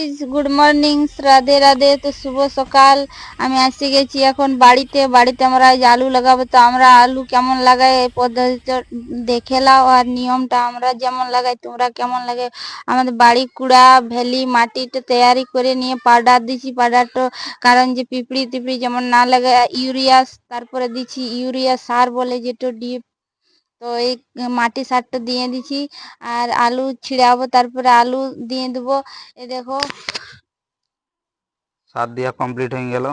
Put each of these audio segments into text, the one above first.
Guys good morning Radhe Radhe তো শুভ সকাল। আমি এসে গেছি এখন বাড়িতে। বাড়িতে আমরা আজ আলু লাগাবো। তো আমরা আলু কেমন লাগাই এই পদ্ধতিটা দেখে নাও। আর নিয়মটা আমরা যেমন লাগাই, তোমরা কেমন লাগে। আমাদের বাড়ি কুড়া, ভেলি, মাটিটা তৈয়ারি করে নিয়ে পাউডার দিছি। পাউডারটা কারণ যে পিঁপড়ি টিপড়ি যেমন না লাগে ইউরিয়া, তারপরে দিচ্ছি ইউরিয়া সার বলে যেটা ডিপ তো এই মাটি সারটা দিয়ে দিছি, আর আলু ছিড়াবো, তারপরে আলু দিয়ে দেবো। এ দেখো। সার দিয়া কমপ্লিট হয়ে গেল।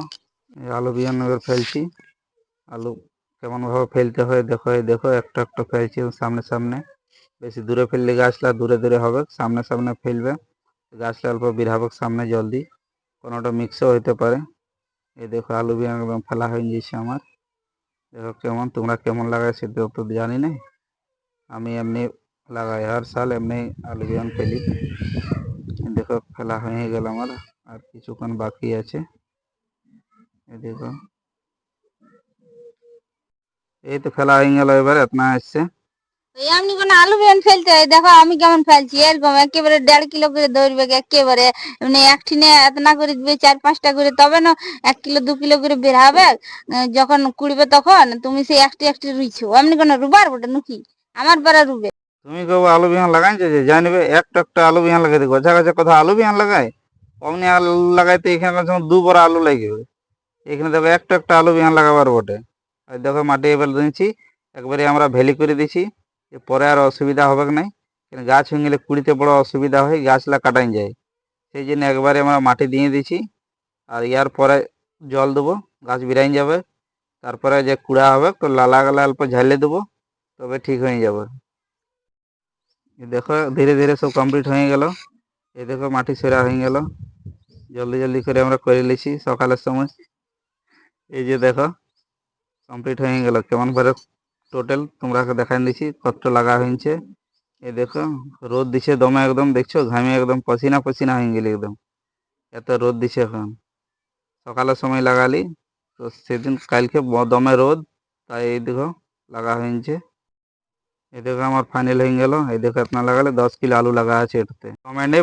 আলু বিয়ান এবার ফেলছি। আলু কেমন ভাবে ফেলতে হয়, দেখো দেখো, একটা একটা ফেলছি সামনে সামনে। বেশি দূরে ফেললে গাছটা দূরে দূরে হবে, সামনে সামনে ফেলবে। গাছটা অল্প বিড়াবে সামনে জলদি। কোনোটা মিক্সও হইতে পারে। এই দেখো, আলু বিয়ান একদম ফেলা হয়ে গেছে আমার। দেখো কেমন তোমরা কেমন লাগায় সেটা তো জানি না আমি এমনি লাগাই হর সাল এমনি আলু বেগুন ফেলি দেখো ফেলা হয়ে গেল আমার আর কিছুক্ষণ বাকি আছে দেখো এই তো ফেলা হয়ে গেল এবার এতনা আসছে এমনি কোনো আলু বেন ফেলতে দেখো, আমি কেমন ফেলছি? এরকম একেবারে দেড় কিলো করে ধরবে একেবারে? এমনি একঠিনে এতনা করে দিবে, চার পাঁচটা করে, তবে না এক কিলো, দু কিলো করে বের হবে। যখন কুড়বে তখন তুমি সেই একটি একটি রুইছো। এমনি কোনো রুবার ওটা নুকি? আমার পাড়া রুবে। তুমি কেউ আলু বিহান লাগাইছো যে? জানিবে একটা একটা আলু বিহান লাগাই দিই গোছা গোছা কথা আলু বিহান লাগাই অমনি আলু লাগাইতে এখানে যেমন দু বড় আলু লাগবে। এখানে দেখো, একটা একটা আলু বিহান লাগাবার বটে। দেখো, মাটি এবার দিয়েছি একবারে আমরা ভেলি করে দিছি পরে আর অসুবিধা হবে না কেন গাছ হয়ে গেলে কুড়িতে বড় অসুবিধা হয় গাছলা কাটাই যায়। সেই জন্য একবারে আমরা মাটি দিয়ে দিছি, আর ইয়ার পরে জল দেবো, গাছ বিরাইন যাবে। তারপরে যে কুড়া হবে, তো লালা গালা অল্প ঝালে দেবো, তবে ঠিক হয়ে যাবে। দেখো, ধীরে ধীরে সব কমপ্লিট হয়ে গেল। এই দেখো, মাটি সেরা হয়ে গেল। জলদি জলদি করে আমরা করে লিছি সকালের সময়। এই যে দেখো কমপ্লিট হয়ে গেল। কেমন করে টোটাল তোমরা দেখাই দিছি কত লাগা হয়েছে। এই দেখো, রোদ দিছে দমে একদম, দেখছ? ঘামে একদম পসিনা পসিনা হয়ে গেলি একদম। এত রোদ দিছে এখন। সকালের সময় লাগালি, তো সেদিন কালকে দমে রোদ, তাই এই দেখো, লাগা হয়েছে। এই দেখো, আমার ফাইনাল হয়ে গেল। এই দেখো, আপনার লাগালে দশ কিলো আলু লাগা আছে এটাতে। কমেন্টে